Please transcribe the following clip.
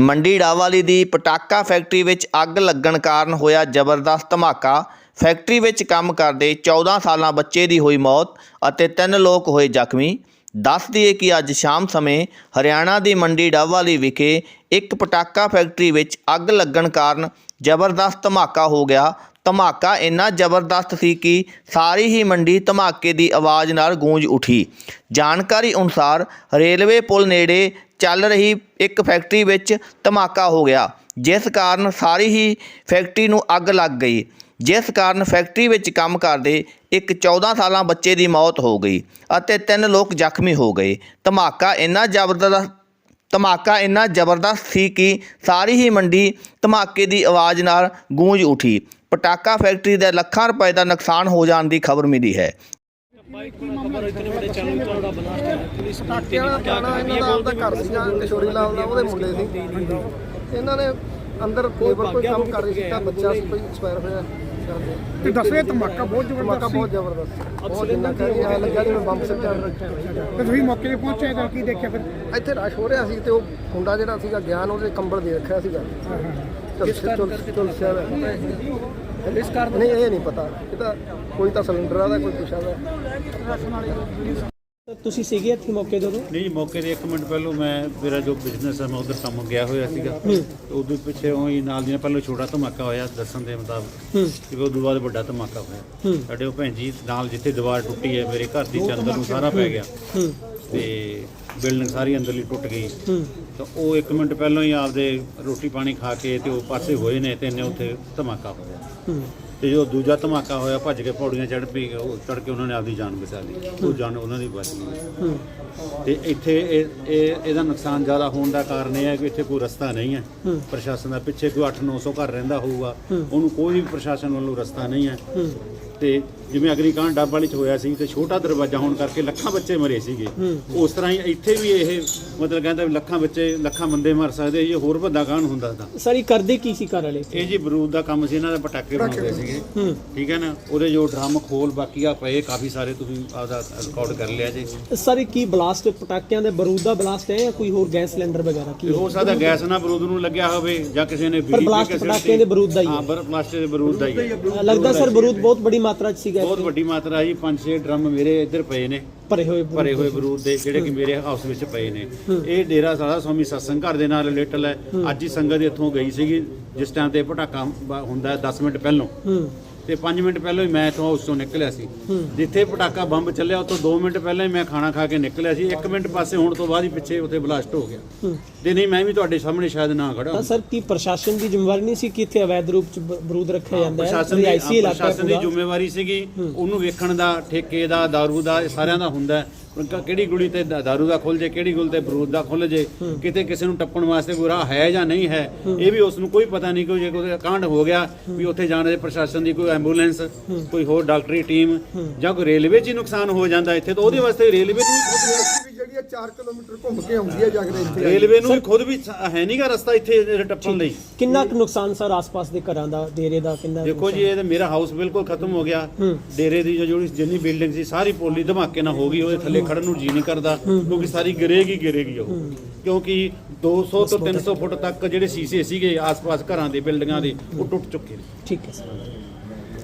ਮੰਡੀ ਡਾਵਾਲੀ ਦੀ ਪਟਾਕਾ ਫੈਕਟਰੀ ਵਿੱਚ ਅੱਗ ਲੱਗਣ ਕਾਰਨ ਹੋਇਆ ਜ਼ਬਰਦਸਤ ਧਮਾਕਾ। ਫੈਕਟਰੀ ਵਿੱਚ ਕੰਮ ਕਰਦੇ 14 ਸਾਲਾਂ ਬੱਚੇ ਦੀ ਹੋਈ ਮੌਤ ਅਤੇ ਤਿੰਨ ਲੋਕ ਹੋਏ ਜ਼ਖਮੀ। ਦੱਸ ਦਈਏ ਕਿ ਅੱਜ ਸ਼ਾਮ ਸਮੇਂ ਹਰਿਆਣਾ ਦੀ ਮੰਡੀ ਡਾਵਾਲੀ ਵਿਖੇ ਇੱਕ ਪਟਾਕਾ ਫੈਕਟਰੀ ਵਿੱਚ ਅੱਗ ਲੱਗਣ ਕਾਰਨ ਜ਼ਬਰਦਸਤ ਧਮਾਕਾ ਹੋ ਗਿਆ। ਧਮਾਕਾ ਇੰਨਾ ਜ਼ਬਰਦਸਤ ਸੀ ਕਿ ਸਾਰੀ ਹੀ ਮੰਡੀ ਧਮਾਕੇ ਦੀ ਆਵਾਜ਼ ਨਾਲ ਗੂੰਜ ਉੱਠੀ। ਜਾਣਕਾਰੀ ਅਨੁਸਾਰ ਰੇਲਵੇ ਪੁਲ ਨੇੜੇ ਚੱਲ ਰਹੀ ਇੱਕ ਫੈਕਟਰੀ ਵਿੱਚ ਧਮਾਕਾ ਹੋ ਗਿਆ, ਜਿਸ ਕਾਰਨ ਸਾਰੀ ਹੀ ਫੈਕਟਰੀ ਨੂੰ ਅੱਗ ਲੱਗ ਗਈ। ਜਿਸ ਕਾਰਨ ਫੈਕਟਰੀ ਵਿੱਚ ਕੰਮ ਕਰਦੇ ਇੱਕ 14 ਸਾਲਾਂ ਬੱਚੇ ਦੀ ਮੌਤ ਹੋ ਗਈ ਅਤੇ ਤਿੰਨ ਲੋਕ ਜ਼ਖਮੀ ਹੋ ਗਏ। ਧਮਾਕਾ ਇੰਨਾ ਜ਼ਬਰਦਸਤ, ਧਮਾਕਾ ਇੰਨਾ ਜ਼ਬਰਦਸਤ ਸੀ ਕਿ ਸਾਰੀ ਹੀ ਮੰਡੀ ਧਮਾਕੇ ਦੀ ਆਵਾਜ਼ ਨਾਲ ਗੂੰਜ ਉਠੀ। ਪਟਾਕਾ ਫੈਕਟਰੀ ਦੇ ਲੱਖਾਂ ਰੁਪਏ ਦਾ ਨੁਕਸਾਨ ਹੋ ਜਾਣ ਦੀ ਖਬਰ ਮਿਲੀ ਹੈ। ਪਟਾਕਿਆਂ ਦਾ ਗਾਣਾ ਇਹਨਾਂ ਦਾ ਆਪਦਾ ਘਰ ਸੀਗਾ ਕਿਸ਼ੋਰੀ ਲਾਲ ਦਾ ਉਹਦੇ ਮੁੰਡੇ ਸੀ ਇਹਨਾਂ ਨੇ ਅੰਦਰ ਲੇਬਰ ਕੋਈ ਕੰਮ ਕਰ ਰਹੀ ਸੀ ਤਾਂ ਬੱਚਾ ਕੋਈ ਐਕਸਪਾਇਰ ਹੋਇਆ ਕਰਦੇ ਤੇ ਦੱਸਵੇ ਧਮਾਕਾ ਬਹੁਤ ਧਮਾਕਾ ਜ਼ਬਰਦਸਤ ਬਹੁਤ ਜ਼ਬਰਦਸਤ ਬਹੁਤ ਜਿੰਨਾ ਕਹੀ ਐ ਲੱਗਾ ਜਿਵੇਂ ਬੰਬ ਸਿੱਟਿਆ ਤੇ ਤੁਸੀਂ ਮੌਕੇ ਤੇ ਪਹੁੰਚੇ ਤਾਂ ਕੀ ਦੇਖਿਆ ਫਿਰ ਇੱਥੇ ਰਸ਼ ਹੋ ਰਿਹਾ ਸੀ ਤੇ ਉਹ ਮੁੰਡਾ ਜਿਹੜਾ ਸੀਗਾ ਗਿਆਨ ਉਹਦੇ ਕੰਬਲ ਦੇ ਰੱਖਿਆ ਸੀਗਾ ਚਲ ਚਲ ਚਲ ਇਸ ਕਾਰਨ ਨਹੀਂ ਇਹ ਨਹੀਂ ਪਤਾ। ਇਹ ਤਾਂ ਕੋਈ ਤਾਂ ਸਿਲੰਡਰ ਆਦਾ ਕੋਈ ਕੁਛ ਆਦਾ ਤੁਸੀਂ ਸੀਗੇ ਇੱਥੇ ਮੌਕੇ ਤੇ? ਉਦੋਂ ਨਹੀਂ ਮੌਕੇ ਦੇ 1 ਮਿੰਟ ਪਹਿਲਾਂ ਮੈਂ ਮੇਰਾ ਜੋ ਬਿਜ਼ਨਸ ਹੈ ਮੈਂ ਉਧਰ ਕੰਮ ਗਿਆ ਹੋਇਆ ਸੀਗਾ। ਤੇ ਉਦੋਂ ਪਿੱਛੇ ਉਹੀ ਨਾਲ ਦੀਆਂ ਪਹਿਲਾਂ ਛੋਟਾ ਧਮਾਕਾ ਹੋਇਆ ਦੱਸਣ ਦੇ ਮੁਤਾਬਕ। ਕਿ ਉਦੋਂ ਬਾਅਦ ਵੱਡਾ ਧਮਾਕਾ ਹੋਇਆ। ਸਾਡੇ ਉਹ ਭੈਣ ਜੀ ਨਾਲ ਜਿੱਥੇ ਦੀਵਾਰ ਟੁੱਟੀ ਹੈ ਮੇਰੇ ਘਰ ਦੀ ਚੰਦਰ ਨੂੰ ਸਾਰਾ ਪੈ ਗਿਆ। ਤੇ ਬਿਲਡਿੰਗ ਸਾਰੀ ਅੰਦਰਲੀ ਟੁੱਟ ਗਈ। ਤਾਂ ਉਹ 1 ਮਿੰਟ ਪਹਿਲਾਂ ਹੀ ਆਪਦੇ ਰੋਟੀ ਪਾਣੀ ਖਾ ਕੇ ਤੇ ਉਹ ਪਾਸੇ ਹੋਏ ਨੇ ਤੇ ਇਹਨੇ ਉੱਥੇ ਧਮਾਕਾ ਹੋਇਆ। ਤੇ ਜੋ ਦੂਜਾ ਧਮਾਕਾ ਹੋਇਆ ਭੱਜ ਕੇ ਪੌੜੀਆਂ ਚੜ੍ਹ ਪਈ ਉਹ ਚੜ੍ਹ ਕੇ ਉਹਨਾਂ ਨੇ ਆਪਦੀ ਜਾਨ ਬਚਾ ਲਈ। ਉਹ ਜਾਨ ਉਹਨਾਂ ਦੀ ਬਚ ਗਈ। ਤੇ ਇੱਥੇ ਇਹ ਇਹ ਇਹਦਾ ਨੁਕਸਾਨ ਜ਼ਿਆਦਾ ਹੋਣ ਦਾ ਕਾਰਨ ਇਹ ਹੈ ਕਿ ਇੱਥੇ ਕੋਈ ਰਸਤਾ ਨਹੀਂ ਹੈ। ਪ੍ਰਸ਼ਾਸਨ ਦਾ ਪਿੱਛੇ ਕੋਈ 8-900 ਘਰ ਰਹਿੰਦਾ ਹੋਊਗਾ। ਉਹਨੂੰ ਕੋਈ ਵੀ ਪ੍ਰਸ਼ਾਸਨ ਵੱਲੋਂ ਰਸਤਾ ਨਹੀਂ ਹੈ। ਤੇ ਜਿਵੇਂ ਅਗਨੀਕਾਂਡ ਡੱਬ ਵਾਲੀ ਚ ਹੋਇਆ ਸੀ ਤੇ ਛੋਟਾ ਦਰਵਾਜ਼ਾ ਹੋਣ ਕਰਕੇ ਲੱਖਾਂ ਬੱਚੇ ਮਰੇ ਸੀਗੇ। ਉਸ ਤਰ੍ਹਾਂ ਹੀ ਇੱਥੇ ਵੀ ਇਹ ਮਤਲਬ ਕਹਿੰਦਾ ਵੀ ਲੱਖਾਂ ਬੱਚੇ ਲੱਖਾਂ ਬੰਦੇ ਮਰ ਸਕਦੇ ਇਹ ਹੋਰ ਵੱਡਾ ਕਾਂਡ ਹੁੰਦਾ ਤਾਂ। ਸਰ ਇਹ ਕਰਦੇ ਕੀ ਸੀ ਘਰ ਵਾਲੇ ਇਹ ਜੀ ਬਰੂਦ ਦਾ ਕੰਮ ਸੀ ਇਹਨਾਂ ਦੇ ਪਟਾਕੇ ਬਣਾਉਂਦੇ ਸੀਗੇ। ਠੀਕ ਹੈ ਨਾ? ਉਹਦੇ ਜੋ ਡਰਮ ਖੋਲ ਬਾਕੀ ਆ ਪਏ ਕਾਫੀ ਸਾਰੇ ਤੁਸੀਂ ਆਪਦਾ ਰਿਕਾਰਡ ਕਰ ਲਿਆ ਜੀ। ਸਰ ਇਹ ਕੀ ਬਲਾਸਟ ਪਟਾਕਿਆਂ ਦੇ ਬਰੂਦ ਦਾ ਬਲਾਸਟ ਹੈ ਜਾਂ ਕੋਈ ਹੋਰ ਗੈਸ ਸਿਲੰਡਰ ਵਗੈਰਾ ਕੀ ਹੋ? ਸਕਦਾ ਗੈਸ ਨਾ ਬਰੂਦ ਨੂੰ ਲੱਗਿਆ ਹੋਵੇ ਜਾਂ ਕਿਸੇ ਨੇ ਬੀੜੀ ਪੀ blast ਕੇ ਸਿੱਟੀ। ਪਟਾਕਿਆਂ ਦੇ ਬਰੂਦ ਦਾ ਹੀ ਹੈ। ਹਾਂ ਬਰ ਪਲਾਸਟਿਕ ਦੇ ਬਰੂਦ ਦਾ ਹੀ ਹੈ। ਲੱਗਦਾ ਸਰ ਬਰੂਦ ਬਹੁਤ ਬੜੀ ਮਾਤਰਾ 'ਚ ਸੀਗਾ ਬਹੁਤ ਵੱਡੀ ਮਾਤਰਾ ਜੀ ਪੰਜ ਛੇ ਡਰਮ ਮੇਰੇ ਇੱਧਰ ਪਏ ਨੇ। ਭਰੇ ਹੋਏ। ਭਰੇ ਹੋਏ ਬਰੂਦ ਦੇ ਜਿਹੜੇ ਕਿ ਮੇਰੇ ਹਾਊਸ ਵਿੱਚ ਪਏ ਨੇ। ਇਹ ਡੇਰਾ ਸਾਰਾ ਸਵਾਮੀ ਸਤਸੰਗ ਘਰ ਦੇ ਨਾਲ ਰਿਲੇਟਡ ਹੈ। ਅੱਜ ਹੀ ਸੰਗਤ ਇੱਥੋਂ ਗਈ ਸੀਗੀ। ਜਿਸ ਟਾਈਮ ਤੇ ਪਟਾਕਾ ਹੁੰਦਾ 10 ਮਿੰਟ ਪਹਿਲਾਂ। ਤੇ 5 ਮਿੰਟ ਪਹਿਲਾਂ ਹੀ ਮੈਂ ਇੱਥੋਂ ਹਾਊਸ ਤੋਂ ਨਿਕਲਿਆ ਸੀ। ਜਿੱਥੇ ਪਟਾਕਾ ਬੰਬ ਚੱਲਿਆ ਉਤੋਂ 2 ਮਿੰਟ ਪਹਿਲਾਂ ਹੀ ਮੈਂ ਖਾਣਾ ਖਾ ਕੇ ਨਿਕਲਿਆ ਸੀ। 1 ਮਿੰਟ ਪਾਸੇ ਹੋਣ ਤੋਂ ਬਾਅਦ ਹੀ ਪਿੱਛੇ ਉੱਥੇ ਬਲਾਸਟ ਹੋ ਗਿਆ। ਤੇ ਨਹੀਂ ਮੈਂ ਵੀ ਤੁਹਾਡੇ ਸਾਹਮਣੇ ਸ਼ਾਇਦ ਨਾ ਖੜਾ ਤਾਂ ਸਰ ਕੀ ਪ੍ਰਸ਼ਾਸਨ ਦੀ ਜ਼ਿੰਮੇਵਾਰੀ ਨਹੀਂ ਸੀ ਕਿ ਇੱਥੇ ਅਵੈਧ ਰੂਪ 'ਚ ਬਰੂਦ ਰੱਖਿਆ ਜਾਂਦਾ ਹੈ? ਪ੍ਰਸ਼ਾਸਨ ਦੀ ਰਿਹਾਇਸ਼ੀ ਇਲਾਕਾ ਪ੍ਰਸ਼ਾਸਨ ਦੀ ਪੂਰਾ। ਜ਼ਿੰਮੇਵਾਰੀ ਸੀਗੀ। ਉਹਨੂੰ ਵੇਖਣ ਦਾ ਠੇਕੇ ਦਾ ਦਾਰੂ ਦਾ ਸਾਰਿਆਂ ਦਾ ਹੁੰਦਾ ਕ- ਕਿਹੜੀ ਗੁਲੀ ਤੇ ਦ- ਦਾਰੂ ਦਾ ਖੁੱਲ ਜੇ ਕਿਹੜੀ ਗੁਲ ਤੇ ਬਰੂਦ ਦਾ ਖੁੱਲ ਜੇ ਕਿਤੇ ਕਿਸੇ ਨੂੰ ਟੱਪਣ ਵਾਸਤੇ ਕੋਈ ਰਾਹ ਹੈ ਜਾਂ ਨਹੀਂ ਹੈ ਇਹ ਵੀ ਉਸ ਨੂੰ ਕੋਈ ਪਤਾ ਨਹੀਂ ਕਿ ਜੇ ਕੋਈ ਕਾਂਡ ਹੋ ਗਿਆ ਵੀ ਉੱਥੇ ਜਾਣ ਦੇ ਪ੍ਰਸ਼ਾਸਨ ਦੀ ਕੋਈ ਐਂਬੂਲੈਂਸ ਕੋਈ ਹੋਰ ਡਾਕਟਰੀ ਟੀਮ ਜਾਂ ਕੋਈ ਰੇਲਵੇ 'ਚ ਹੀ ਨੁਕਸਾਨ ਹੋ ਜਾਂਦਾ ਇੱਥੇ ਤਾਂ ਉਹਦੇ ਵਾਸਤੇ ਰੇਲਵੇ ਨੂੰ ਵੀ ਜਿਹੜੀ ਆ 4 ਕਿਲੋਮੀਟਰ ਘੁੰਮ ਕੇ ਆਉਂਦੀ ਹੈ ਜਗਰੇ ਇੱਥੇ ਰੇਲਵੇ ਨੂੰ ਵੀ ਖੁਦ ਵੀ ਹੈ ਨਹੀਂਗਾ ਰਸਤਾ ਇੱਥੇ ਟੱਪਣ ਲਈ। ਕਿੰਨਾ ਕੁ ਨੁਕਸਾਨ ਸਰ ਆਸ-ਪਾਸ ਦੇ ਘਰਾਂ ਦਾ ਡੇਰੇ ਦਾ ਕਿੰਨਾ ਦੇਖੋ ਜੀ ਇਹ ਤਾਂ ਮੇਰਾ ਹਾਊਸ ਬਿਲਕੁਲ ਖਤਮ ਹੋ ਗਿਆ। ਡੇਰੇ ਦੀ ਜੋ ਜਿਹੜੀ ਜਿੰਨੀ ਬਿਲਡਿੰਗ ਸੀ ਸਾਰੀ ਪੋਲੀ ਧਮਾਕੇ ਨਾਲ ਹੋ ਗਈ ਉਹਦੇ ਥੱਲੇ ਖੜਨ ਨੂੰ ਜੀ ਨਹੀਂ ਕਰਦਾ ਕਿਉਂਕਿ ਸਾਰੀ ਗਿਰੇਗੀ ਗਿਰੇਗੀ ਉਹ। ਕਿਉਂਕਿ 200 ਤੋਂ 300 ਫੁੱਟ ਤੱਕ ਜਿਹੜੇ ਸੀਸੇ ਸੀਗੇ ਆਸ-ਪਾਸ ਘਰਾਂ ਦੇ ਬਿਲਡਿੰਗਾਂ ਦੇ ਉਹ ਟੁੱਟ ਚੁੱਕੇ ਨੇ। ਠੀਕ ਹੈ ਸਰ।